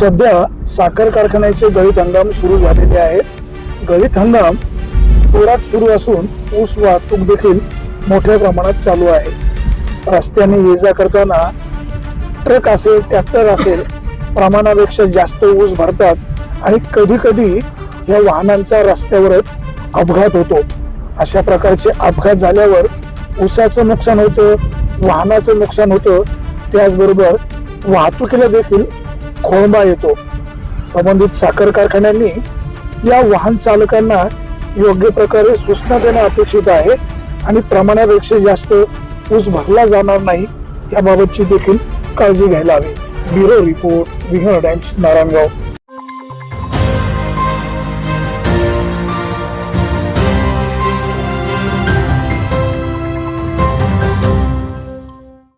सध्या साखर कारखान्याचे गळीत हंगाम सुरू झालेले आहेत. गळीत हंगाम जोरात सुरू असून ऊस वाहतूक देखील मोठ्या प्रमाणात चालू आहे. रस्त्याने ये जा करताना ट्रक असेल ट्रॅक्टर असेल प्रमाणापेक्षा जास्त ऊस भरतात आणि कधी कधी या वाहनांचा रस्त्यावरच अपघात होतो. अशा प्रकारचे अपघात झाल्यावर ऊसाचं नुकसान होतं वाहनाचं नुकसान होतं. त्याचबरोबर वाहतुकीला देखील खोळंबा येतो. संबंधित साखर कारखान्यांनी या वाहन चालकांना योग्य प्रकारे सूचना देणं अपेक्षित आहे आणि प्रमाणापेक्षा जास्त ऊस भरला जाणार नाही याबाबतची देखील काळजी घ्यायला हवी. Bureau report winger times Narayangaon.